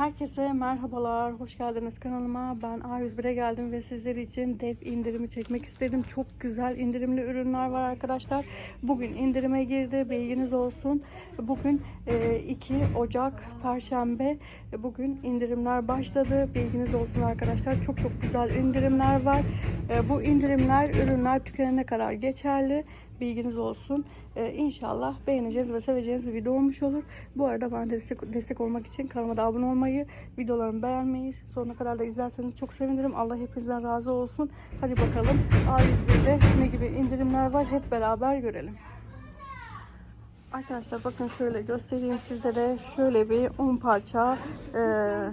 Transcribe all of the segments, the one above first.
Herkese merhabalar, hoş geldiniz kanalıma. Ben A101'e geldim ve sizler için dev indirimi çekmek istedim. Çok güzel indirimli ürünler var arkadaşlar. Bugün indirime girdi, bilginiz olsun. Bugün e, 2 Ocak Perşembe. E, Bugün indirimler başladı, bilginiz olsun arkadaşlar. Çok çok güzel indirimler var. E, Bu indirimler, ürünler tükenene kadar geçerli. Bilginiz olsun. Ee, inşallah beğeneceğiz ve seveceğiniz bir video olmuş olur. Bu arada bana destek, destek olmak için kanalıma da abone olmayı, videolarımı beğenmeyi, sonuna kadar da izlerseniz çok sevinirim. Allah hepinizden razı olsun. Hadi bakalım A101'de ne gibi indirimler var hep beraber görelim. Arkadaşlar bakın şöyle göstereyim sizlere. Şöyle bir 10 parça e,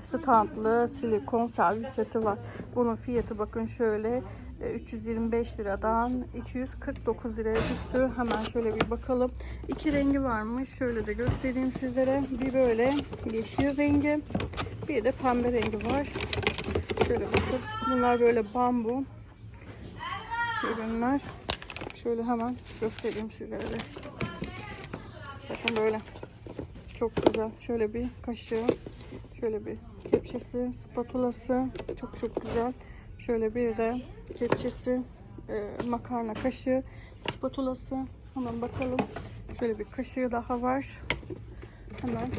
standlı silikon servis seti var. Bunun fiyatı bakın şöyle e, 325 liradan 249 liraya düştü. Hemen şöyle bir bakalım. İki rengi varmış. Şöyle de göstereyim sizlere. Bir böyle yeşil rengi. Bir de pembe rengi var. Şöyle bakın. Bunlar böyle bambu ürünler. Şöyle hemen göstereyim sizlere. Bakın böyle. Çok güzel. Şöyle bir kaşığı. Şöyle bir kepçesi, spatulası. Çok çok güzel. Şöyle bir de kepçesi, e, makarna kaşığı, spatulası. Hemen bakalım. Şöyle bir kaşığı daha var. Hemen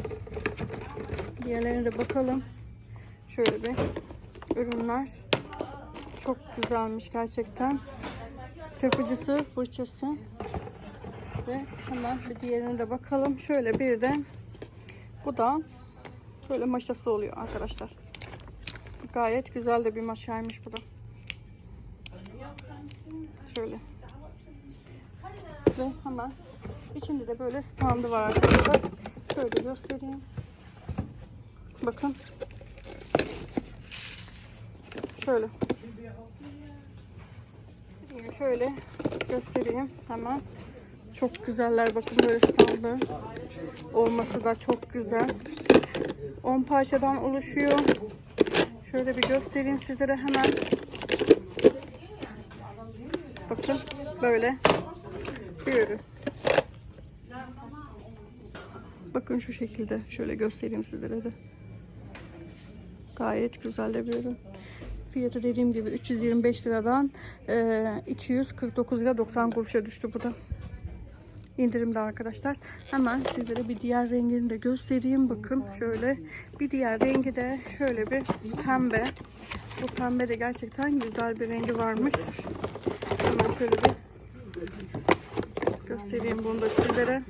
diğerlerine de bakalım. Şöyle bir ürünler. Çok güzelmiş gerçekten. Çırpıcısı, fırçası. Ve hemen bir diğerine de bakalım. Şöyle bir de bu da böyle maşası oluyor arkadaşlar. Gayet güzel de bir maşaymış bu da. Şöyle. Ve hemen içinde de böyle standı var arkadaşlar. Şöyle göstereyim. Bakın. Şöyle. Şöyle göstereyim hemen. Çok güzeller bakın böyle standı. Olması da çok güzel. 10 parçadan oluşuyor. Şöyle bir göstereyim sizlere hemen. Bakın böyle bir ürün. Bakın şu şekilde. Şöyle göstereyim sizlere de. Gayet güzel de bir ürün. Fiyatı dediğim gibi 325 liradan e, 249 lira 90 kuruşa düştü bu da indirimde arkadaşlar. Hemen sizlere bir diğer rengini de göstereyim. Bakın şöyle bir diğer rengi de şöyle bir pembe. Bu pembe de gerçekten güzel bir rengi varmış. Hemen şöyle bir göstereyim bunu da sizlere.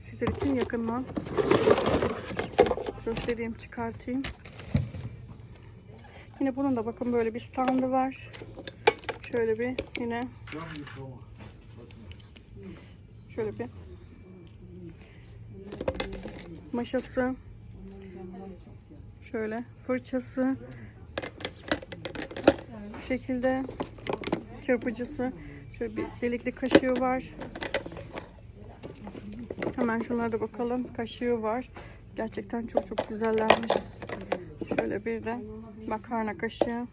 Sizler için yakından göstereyim, çıkartayım. Yine bunun da bakın böyle bir standı var. Şöyle bir yine Şöyle bir maşası, şöyle fırçası, bu şekilde çırpıcısı, şöyle bir delikli kaşığı var. Hemen şunlara da bakalım. Kaşığı var. Gerçekten çok çok güzellermiş. Şöyle bir de makarna kaşığı.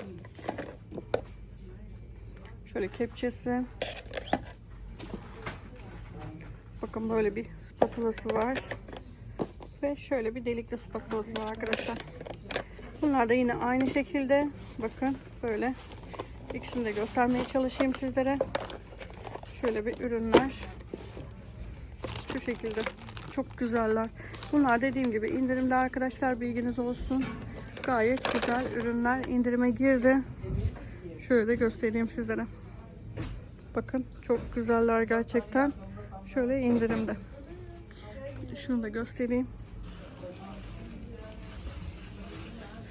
Şöyle kepçesi. Bakın böyle bir spatulası var. Ve şöyle bir delikli spatulası var arkadaşlar. Bunlar da yine aynı şekilde. Bakın böyle. İkisini de göstermeye çalışayım sizlere. Şöyle bir ürünler. Şu şekilde. Çok güzeller. Bunlar dediğim gibi indirimde arkadaşlar bilginiz olsun. Gayet güzel ürünler indirime girdi. Şöyle göstereyim sizlere. Bakın çok güzeller gerçekten. Şöyle indirimde. Şunu da göstereyim.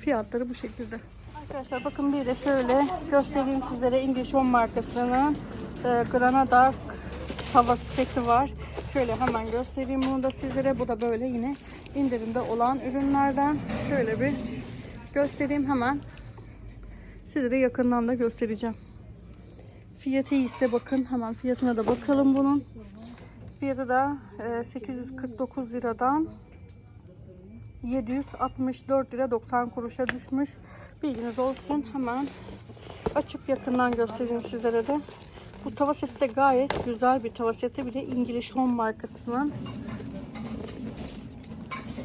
Fiyatları bu şekilde. Arkadaşlar bakın bir de şöyle göstereyim sizlere English Home markasının e, Granada tavası seti var. Şöyle hemen göstereyim bunu da sizlere. Bu da böyle yine indirimde olan ürünlerden. Şöyle bir göstereyim hemen. Sizlere yakından da göstereceğim. Fiyatı ise bakın hemen fiyatına da bakalım bunun. Fiyatı da e, 849 liradan 764 lira 90 kuruşa düşmüş. Bilginiz olsun. Hemen açıp yakından göstereyim sizlere de. Bu tava seti de gayet güzel bir tava seti. Bir de İngiliz Home markasının.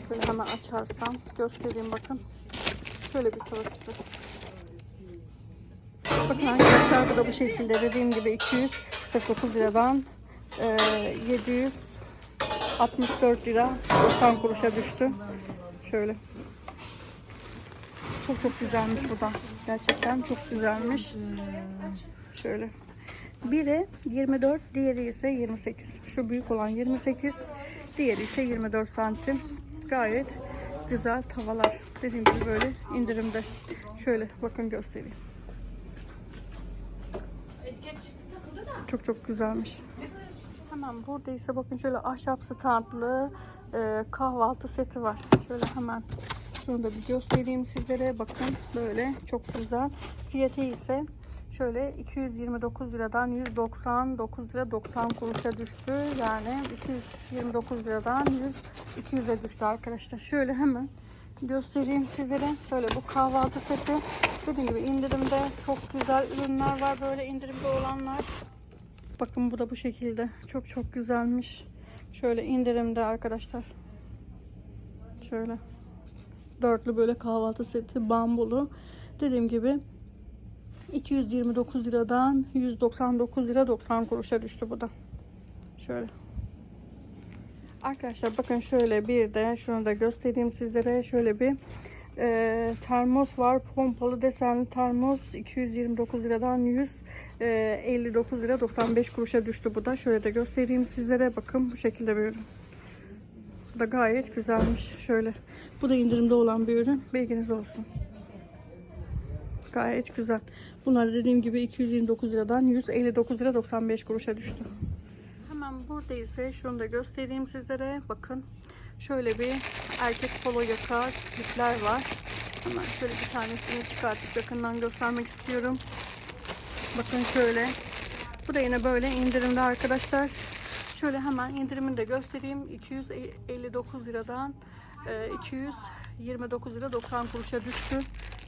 Şöyle hemen açarsam göstereyim bakın. Şöyle bir tavasıdır. Bakın arkadaşlar bu da bu şekilde dediğim gibi 249 liradan e, 764 lira 90 kuruşa düştü. Şöyle. Çok çok güzelmiş bu da. Gerçekten çok güzelmiş. Şöyle. Biri 24, diğeri ise 28. Şu büyük olan 28, diğeri ise 24 santim. Gayet güzel tavalar. Dediğim gibi böyle indirimde. Şöyle bakın göstereyim. Çok çok güzelmiş. Hemen burada ise bakın şöyle ahşap standlı e, kahvaltı seti var. Şöyle hemen şunu da bir göstereyim sizlere. Bakın böyle çok güzel. Fiyatı ise şöyle 229 liradan 199 lira 90 kuruşa düştü. Yani 229 liradan 100 200'e düştü arkadaşlar. Şöyle hemen göstereyim sizlere. Böyle bu kahvaltı seti. Dediğim gibi indirimde çok güzel ürünler var. Böyle indirimde olanlar. Bakın bu da bu şekilde. Çok çok güzelmiş. Şöyle indirimde arkadaşlar. Şöyle. Dörtlü böyle kahvaltı seti bambulu. Dediğim gibi 229 liradan 199 lira 90 kuruşa düştü bu da. Şöyle. Arkadaşlar bakın şöyle bir de şunu da göstereyim sizlere. Şöyle bir e, termos var. Pompalı desenli termos 229 liradan 100 e, 59 lira 95 kuruşa düştü bu da. Şöyle de göstereyim sizlere. Bakın bu şekilde bir ürün. Bu da gayet güzelmiş. Şöyle. Bu da indirimde olan bir ürün. Bilginiz olsun. Gayet güzel. Bunlar dediğim gibi 229 liradan 159 lira 95 kuruşa düştü. Hemen burada ise şunu da göstereyim sizlere. Bakın şöyle bir erkek polo yaka slipler var. Hemen şöyle bir tanesini çıkartıp yakından göstermek istiyorum. Bakın şöyle. Bu da yine böyle indirimde arkadaşlar. Şöyle hemen indirimini de göstereyim. 259 liradan e, 229 lira 90 kuruşa düştü.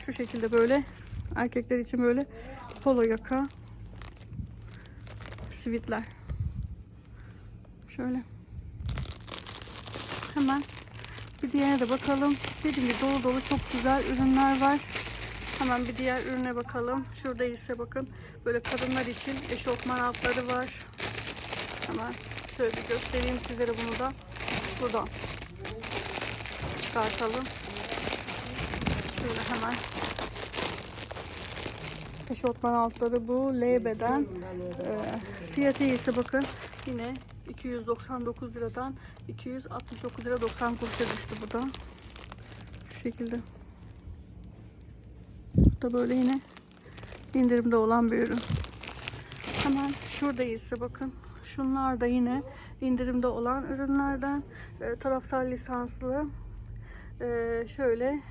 Şu şekilde böyle erkekler için böyle polo yaka sivitler. Şöyle. Hemen bir diğerine de bakalım. Dediğim gibi dolu dolu çok güzel ürünler var. Hemen bir diğer ürüne bakalım. Şurada ise bakın böyle kadınlar için eşofman altları var. Hemen şöyle bir göstereyim sizlere bunu da. Buradan çıkartalım. Şöyle hemen eşofman altları bu L beden. Ee, fiyatı ise bakın yine 299 liradan 269 lira 90 kuruşa düştü bu da. Şu şekilde. Bu da böyle yine indirimde olan bir ürün. Hemen şurada ise bakın. Şunlar da yine indirimde olan ürünlerden. Ee, taraftar lisanslı. Ee, şöyle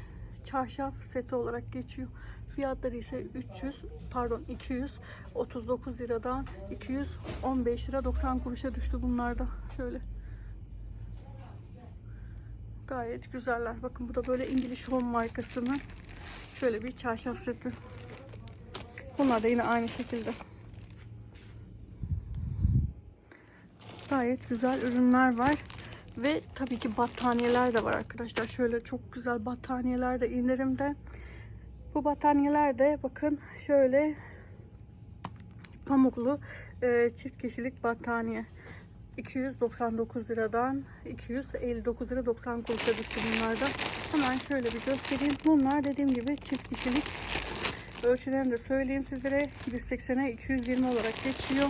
çarşaf seti olarak geçiyor. Fiyatları ise 300 pardon 239 liradan 215 lira 90 kuruşa düştü bunlar da. Şöyle. Gayet güzeller. Bakın bu da böyle İngiliz Home markasının şöyle bir çarşaf seti. Bunlar da yine aynı şekilde. Gayet güzel ürünler var. Ve tabii ki battaniyeler de var arkadaşlar. Şöyle çok güzel battaniyeler de indirimde. Bu battaniyeler de bakın şöyle pamuklu e, çift kişilik battaniye. 299 liradan 259 lira 90 kuruşa düştü bunlarda. Hemen şöyle bir göstereyim. Bunlar dediğim gibi çift kişilik. Ölçülerini de söyleyeyim sizlere. 180'e 220 olarak geçiyor.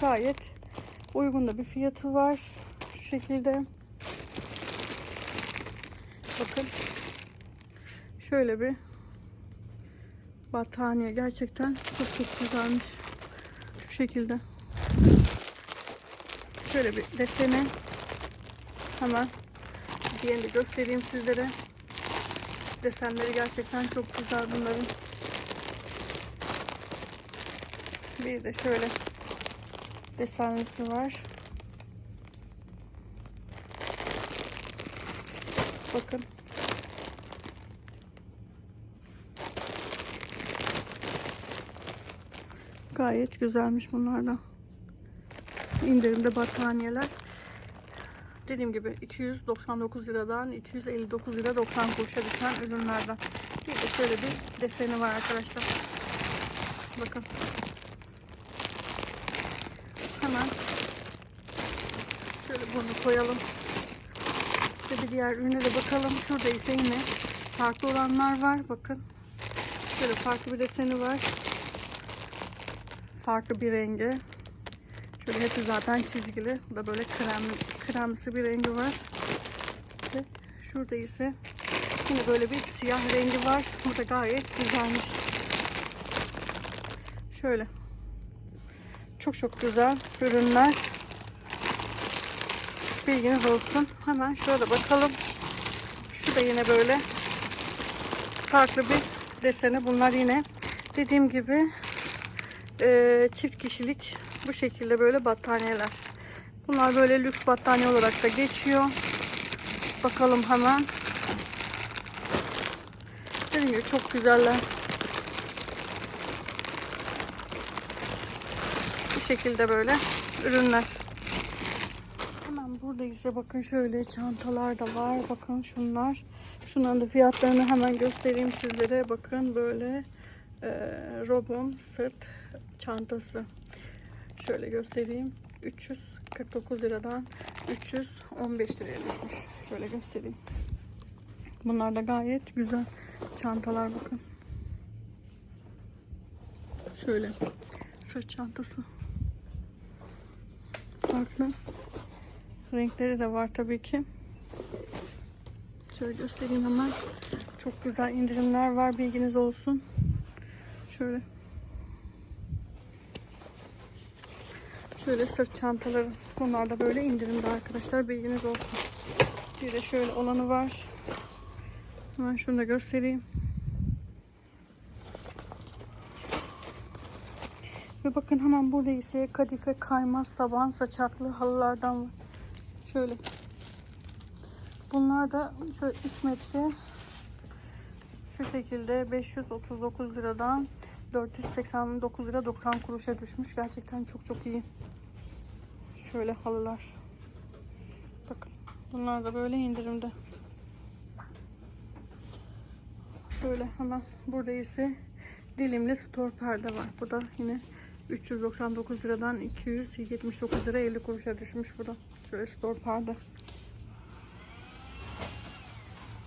Gayet uygun da bir fiyatı var. Şu şekilde. Bakın. Şöyle bir battaniye gerçekten çok çok güzelmiş. Şu şekilde. Şöyle bir deseni hemen diğerini de göstereyim sizlere. Desenleri gerçekten çok güzel bunların. Bir de şöyle desenlisi var. Bakın. Gayet güzelmiş bunlar da. İndirimde battaniyeler. dediğim gibi 299 liradan 259 lira 90 kuruşa düşen ürünlerden. Bir de şöyle bir deseni var arkadaşlar. Bakın. Hemen şöyle bunu koyalım. Ve bir diğer ürüne de bakalım. Şurada ise yine farklı olanlar var. Bakın. Şöyle farklı bir deseni var. Farklı bir rengi. Şöyle hepsi zaten çizgili. Bu da böyle krem, kremsi bir rengi var. Ve şurada ise yine böyle bir siyah rengi var. Bu da gayet güzelmiş. Şöyle. Çok çok güzel ürünler. Bilginiz olsun. Hemen şöyle bakalım. Şu da yine böyle farklı bir deseni. Bunlar yine dediğim gibi e, çift kişilik bu şekilde böyle battaniyeler. Bunlar böyle lüks battaniye olarak da geçiyor. Bakalım hemen. Dediğim gibi çok güzeller. Bu şekilde böyle ürünler. Hemen burada ise bakın şöyle çantalar da var. Bakın şunlar. Şunların da fiyatlarını hemen göstereyim sizlere. Bakın böyle e, Robon sırt çantası. Şöyle göstereyim. 349 liradan 315 liraya düşmüş. Şöyle göstereyim. Bunlar da gayet güzel çantalar bakın. Şöyle sırt çantası. Farklı renkleri de var tabii ki. Şöyle göstereyim hemen. Çok güzel indirimler var bilginiz olsun. Şöyle Şöyle sırt çantaları. Bunlar da böyle indirimde arkadaşlar. Bilginiz olsun. Bir de şöyle olanı var. Hemen şunu da göstereyim. Ve bakın hemen burada ise kadife kaymaz taban saçaklı halılardan var. Şöyle. Bunlar da şöyle 3 metre şu şekilde 539 liradan 489 lira 90 kuruşa düşmüş. Gerçekten çok çok iyi. Şöyle halılar. Bakın. Bunlar da böyle indirimde. Şöyle hemen burada ise dilimli store perde var. Bu da yine 399 liradan 279 lira 50 kuruşa düşmüş bu da. Şöyle store perde.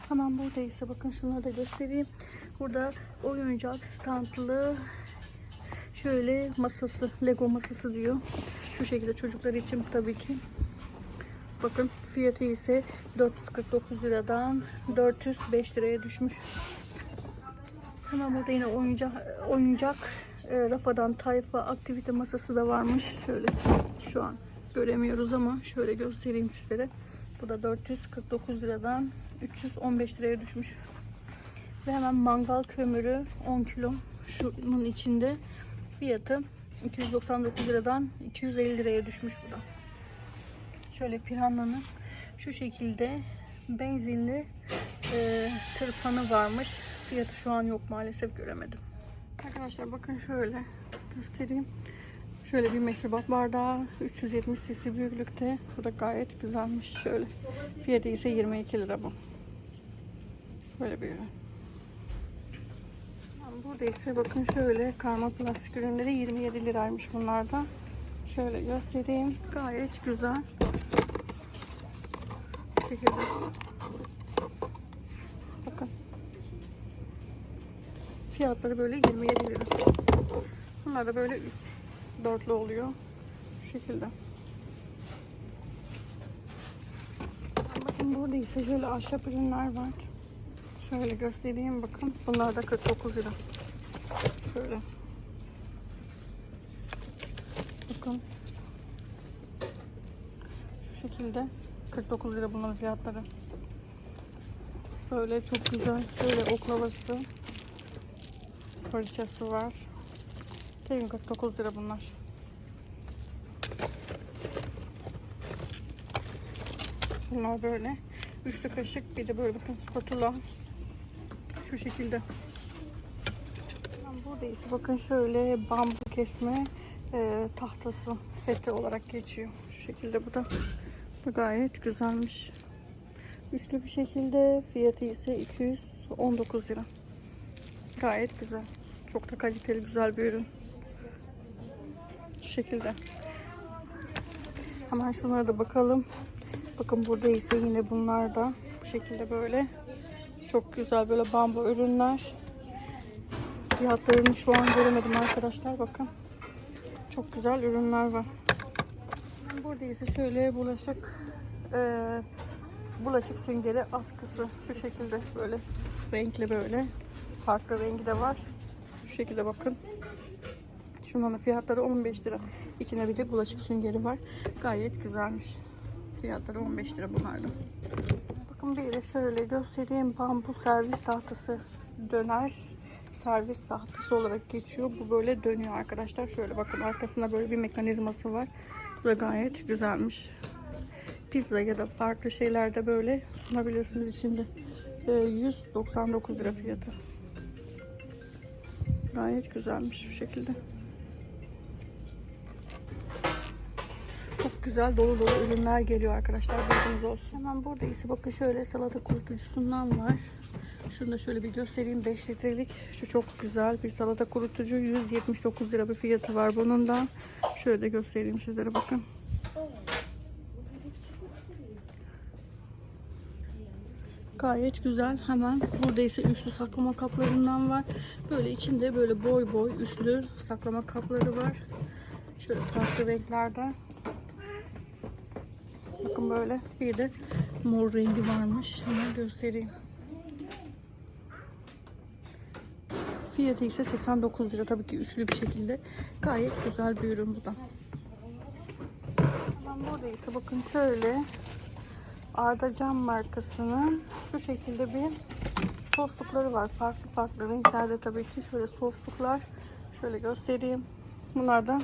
Hemen burada ise bakın şunu da göstereyim. Burada oyuncak standlı şöyle masası, Lego masası diyor. Şu şekilde çocuklar için tabii ki. Bakın fiyatı ise 449 liradan 405 liraya düşmüş. Hemen burada yine oyuncak oyuncak e, rafadan tayfa aktivite masası da varmış. Şöyle şu an göremiyoruz ama şöyle göstereyim sizlere. Bu da 449 liradan 315 liraya düşmüş. Ve hemen mangal kömürü 10 kilo şunun içinde fiyatı 299 liradan 250 liraya düşmüş bu da. Şöyle Piranna'nın şu şekilde benzinli e, tırpanı varmış. Fiyatı şu an yok maalesef göremedim. Arkadaşlar bakın şöyle göstereyim. Şöyle bir meşrubat bardağı 370 cc büyüklükte. Bu da gayet güzelmiş. Şöyle. Fiyatı ise 22 lira bu. Böyle bir ürün. Yani Burada ise bakın şöyle karma plastik ürünleri 27 liraymış bunlarda. Şöyle göstereyim. Gayet güzel. Bu şekilde. Bakın. Fiyatları böyle 27 lira. Bunlar da böyle üç dörtlü oluyor. Şu şekilde. Bakın burada ise şöyle ahşap ürünler var. Şöyle göstereyim bakın. Bunlar da 49 lira. Şöyle. Bakın. Şu şekilde 49 lira bunların fiyatları. Böyle çok güzel. Şöyle oklavası. Fırçası var. Değil 49 lira bunlar. Bunlar böyle. Üçlü kaşık bir de böyle bakın spatula. Şu şekilde. Buradayız. Bakın şöyle bambu kesme e, tahtası seti olarak geçiyor. Şu şekilde bu da gayet güzelmiş. Üçlü bir şekilde fiyatı ise 219 lira. Gayet güzel. Çok da kaliteli güzel bir ürün. Şu şekilde. Hemen şunlara da bakalım. Bakın burada ise yine bunlar da bu şekilde böyle çok güzel böyle bambu ürünler. Fiyatlarını şu an göremedim arkadaşlar bakın. Çok güzel ürünler var. Burada ise şöyle bulaşık eee, bulaşık süngeri askısı şu şekilde böyle renkli böyle farklı rengi de var. Şu şekilde bakın. Şunların fiyatları 15 lira. İçine bir de bulaşık süngeri var. Gayet güzelmiş. Fiyatları 15 lira bunlarda. Bir de şöyle göstereyim. Bambu servis tahtası döner servis tahtası olarak geçiyor. Bu böyle dönüyor arkadaşlar. Şöyle bakın arkasında böyle bir mekanizması var. Bu da gayet güzelmiş. Pizza ya da farklı şeylerde böyle sunabilirsiniz içinde. Ee, 199 lira fiyatı. Gayet güzelmiş bu şekilde. Güzel dolu dolu ürünler geliyor arkadaşlar. Bilginiz olsun. Hemen burada ise bakın şöyle salata kurutucusundan var. Şunu da şöyle bir göstereyim. 5 litrelik şu çok güzel bir salata kurutucu. 179 lira bir fiyatı var bunun da. Şöyle de göstereyim sizlere bakın. Gayet güzel. Hemen burada ise üçlü saklama kaplarından var. Böyle içinde böyle boy boy üçlü saklama kapları var. Şöyle farklı renklerde. Bakın böyle bir de mor rengi varmış. Hemen göstereyim. Fiyatı ise 89 lira. Tabii ki üçlü bir şekilde. Gayet güzel bir ürün bu da. Burada ise bakın şöyle Arda Cam markasının şu şekilde bir soslukları var. Farklı farklı renklerde tabii ki. Şöyle sosluklar. Şöyle göstereyim. Bunlar da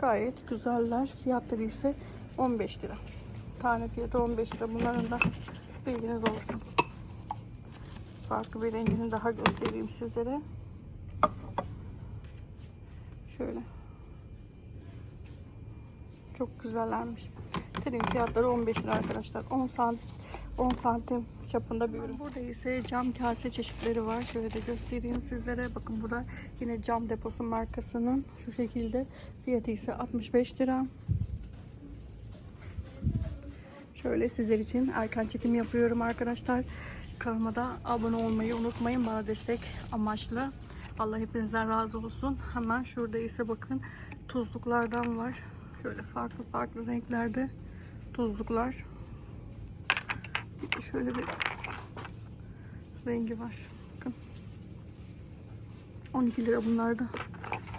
gayet güzeller. Fiyatları ise 15 lira. Tane fiyatı 15 lira. Bunların da bilginiz olsun. Farklı bir rengini daha göstereyim sizlere. Şöyle. Çok güzellermiş. Trim fiyatları 15 lira arkadaşlar. 10 santim 10 santim çapında bir ürün. Burada ise cam kase çeşitleri var. Şöyle de göstereyim sizlere. Bakın burada yine cam deposu markasının şu şekilde fiyatı ise 65 lira. Şöyle sizler için erken çekim yapıyorum arkadaşlar. Kanalıma abone olmayı unutmayın. Bana destek amaçlı. Allah hepinizden razı olsun. Hemen şurada ise bakın tuzluklardan var. Şöyle farklı farklı renklerde tuzluklar. Şöyle bir rengi var. Bakın. 12 lira bunlar da.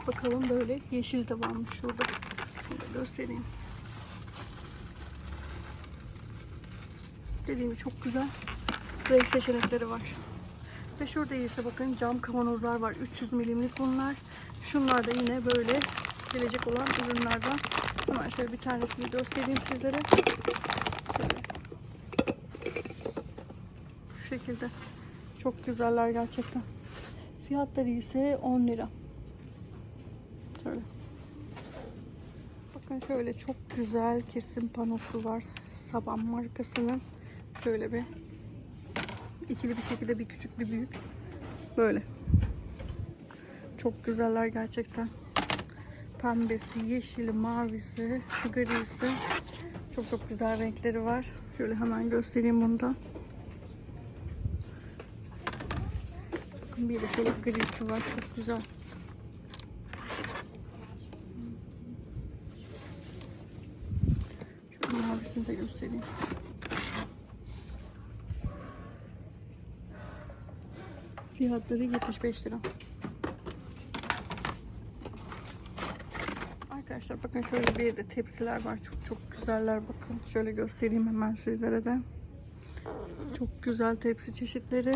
Bakalım böyle yeşil de varmış şurada. Şöyle göstereyim. Dediğim gibi çok güzel renk seçenekleri var. Ve şurada ise bakın cam kavanozlar var. 300 milimlik bunlar. Şunlar da yine böyle gelecek olan ürünlerden. Hemen şöyle bir tanesini göstereyim sizlere. Şöyle. Şu şekilde. Çok güzeller gerçekten. Fiyatları ise 10 lira. Şöyle. Bakın şöyle çok güzel kesim panosu var. Saban markasının. Şöyle bir ikili bir şekilde bir küçük bir büyük. Böyle. Çok güzeller gerçekten. Pembesi, yeşili, mavisi, grisi. Çok çok güzel renkleri var. Şöyle hemen göstereyim bunu da. Bakın bir de şöyle grisi var. Çok güzel. Şöyle mavisini de göstereyim. Fiyatları 75 lira. Arkadaşlar bakın şöyle bir de tepsiler var. Çok çok güzeller bakın. Şöyle göstereyim hemen sizlere de. Çok güzel tepsi çeşitleri.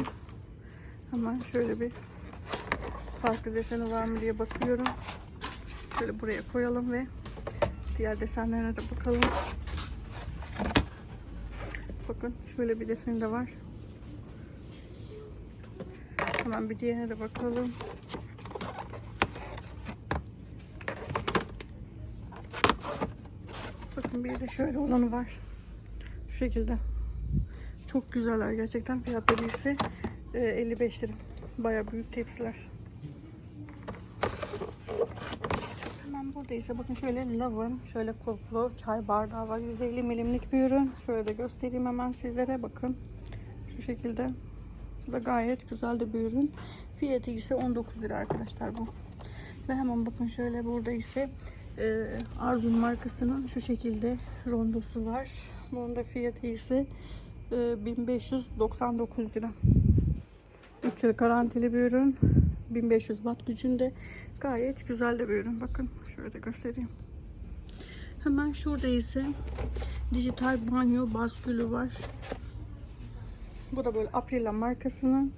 Hemen şöyle bir farklı deseni var mı diye bakıyorum. Şöyle buraya koyalım ve diğer desenlerine de bakalım. Bakın şöyle bir deseni de var. Hemen bir diğerine de bakalım. Bakın bir de şöyle olanı var. Şu şekilde. Çok güzeller gerçekten. Fiyatları ise e, 55 lira. Baya büyük tepsiler. Hemen burada ise bakın şöyle lavın şöyle kulplu çay bardağı var. 150 milimlik bir ürün. Şöyle göstereyim hemen sizlere bakın. Şu şekilde. Bu da gayet güzel de bir ürün. Fiyatı ise 19 lira arkadaşlar bu. Ve hemen bakın şöyle burada ise e, Arzun markasının şu şekilde rondosu var. Bunun da fiyatı ise e, 1599 lira. 3 yıl garantili bir ürün. 1500 watt gücünde gayet güzel de bir ürün. Bakın şöyle de göstereyim. Hemen şurada ise dijital banyo baskülü var. Bu da böyle Aprila markasının.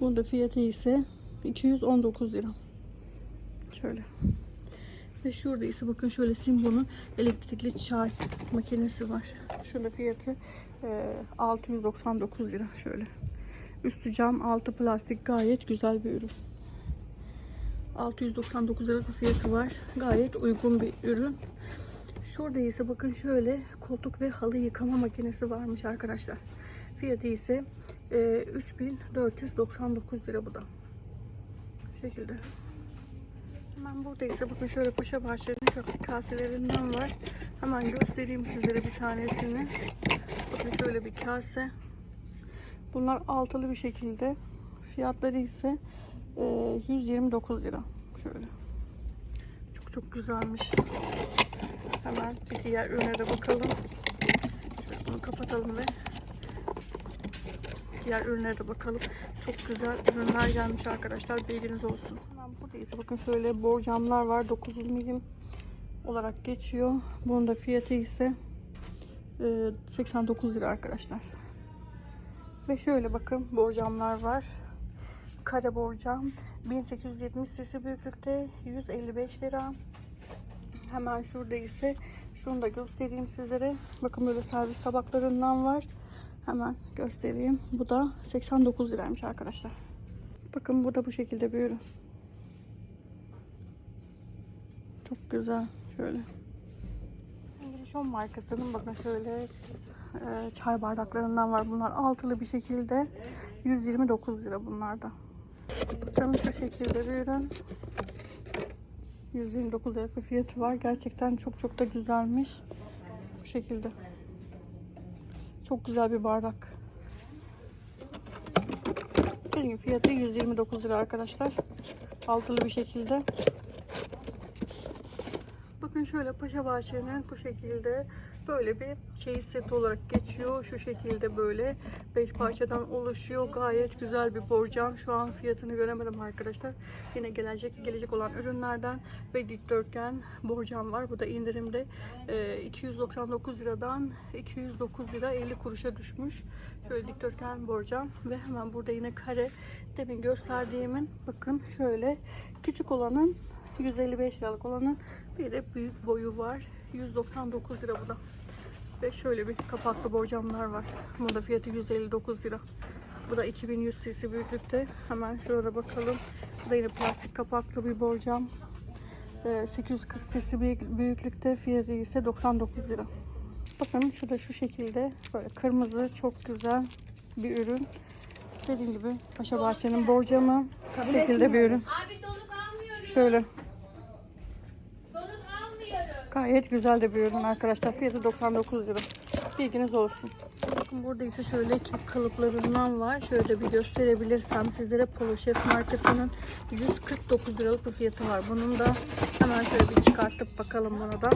Bunun da fiyatı ise 219 lira. Şöyle. Ve şurada ise bakın şöyle Simbo'nun elektrikli çay makinesi var. Şurada fiyatı e, 699 lira şöyle. Üstü cam, altı plastik gayet güzel bir ürün. 699 lira bir fiyatı var. Gayet uygun bir ürün. Şurada ise bakın şöyle koltuk ve halı yıkama makinesi varmış arkadaşlar. Fiyatı ise e, 3499 lira bu da. Bu şekilde. Hemen burada ise bakın şöyle paşa köpük kaselerinden var. Hemen göstereyim sizlere bir tanesini. Bakın şöyle bir kase. Bunlar altılı bir şekilde. Fiyatları ise e, 129 lira. Şöyle. Çok çok güzelmiş. Hemen bir diğer ürüne de bakalım. Şöyle bunu kapatalım ve diğer ürünlere de bakalım. Çok güzel ürünler gelmiş arkadaşlar. Bilginiz olsun. Hemen buradayız. Bakın şöyle borcamlar var. 900 milim olarak geçiyor. Bunun da fiyatı ise e, 89 lira arkadaşlar. Ve şöyle bakın borcamlar var. Kare borcam 1870 cc büyüklükte 155 lira. Hemen şurada ise şunu da göstereyim sizlere. Bakın böyle servis tabaklarından var. Hemen göstereyim. Bu da 89 liraymış arkadaşlar. Bakın bu da bu şekilde bir. Çok güzel. Şöyle. İngilizon markasının bakın şöyle e, çay bardaklarından var. Bunlar altılı bir şekilde 129 lira bunlarda. Bakın şu şekilde bir ürün. 129 lira bir fiyatı var. Gerçekten çok çok da güzelmiş. Bu şekilde. Çok güzel bir bardak. Dediğim fiyatı 129 lira arkadaşlar. Altılı bir şekilde. Bakın şöyle Paşa Bahçe'nin bu şekilde böyle bir şey set olarak geçiyor. Şu şekilde böyle 5 parçadan oluşuyor. Gayet güzel bir borcam. Şu an fiyatını göremedim arkadaşlar. Yine gelecek gelecek olan ürünlerden ve dikdörtgen borcam var. Bu da indirimde e, 299 liradan 209 lira 50 kuruşa düşmüş. Şöyle dikdörtgen borcam ve hemen burada yine kare demin gösterdiğimin bakın şöyle küçük olanın 155 liralık olanın bir de büyük boyu var. 199 lira bu da. Ve şöyle bir kapaklı borcamlar var. Bunun da fiyatı 159 lira. Bu da 2100 cc büyüklükte. Hemen şurada bakalım. Bu da yine plastik kapaklı bir borcam. Ee, 840 cc büyük- büyüklükte. Fiyatı ise 99 lira. Bakın şurada şu şekilde böyle kırmızı çok güzel bir ürün. Dediğim gibi Paşa Bahçe'nin borcamı. Şekilde bir ürün. Şöyle. Gayet güzel de bir ürün arkadaşlar. Fiyatı 99 lira. Bilginiz olsun. Bakın burada ise şöyle kek kalıplarından var. Şöyle bir gösterebilirsem sizlere Polo Chef markasının 149 liralık bir fiyatı var. Bunun da hemen şöyle bir çıkartıp bakalım bunu da.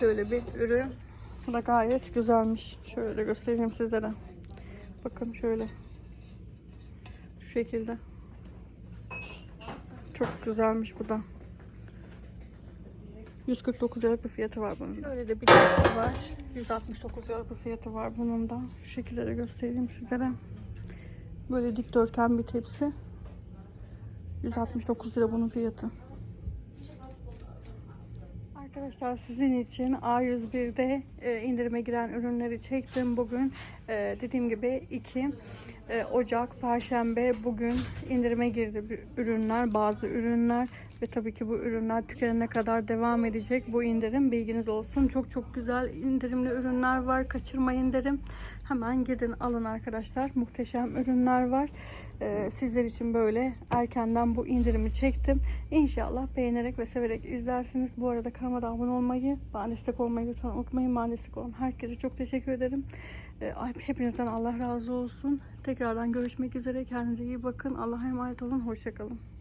Şöyle bir ürün. Bu da gayet güzelmiş. Şöyle göstereyim sizlere. Bakın şöyle. Şu şekilde. Çok güzelmiş bu da. 149 liralık fiyatı var bunun. Şöyle de bir tepsi var. 169 liralık fiyatı var bunun da. Şu şekilde de göstereyim sizlere. Böyle dikdörtgen bir tepsi. 169 lira bunun fiyatı. Arkadaşlar sizin için A101'de e, indirime giren ürünleri çektim bugün. E, dediğim gibi iki e, Ocak, Perşembe bugün indirime girdi ürünler, bazı ürünler ve tabii ki bu ürünler tükenene kadar devam edecek. Bu indirim bilginiz olsun. Çok çok güzel indirimli ürünler var. Kaçırmayın derim. Hemen gidin alın arkadaşlar. Muhteşem ürünler var. E, sizler için böyle erkenden bu indirimi çektim. İnşallah beğenerek ve severek izlersiniz. Bu arada kanalıma abone olmayı, bana destek olmayı lütfen unutmayın. Bana destek olan herkese çok teşekkür ederim. E, hepinizden Allah razı olsun. Tekrardan görüşmek üzere. Kendinize iyi bakın. Allah'a emanet olun. Hoşçakalın.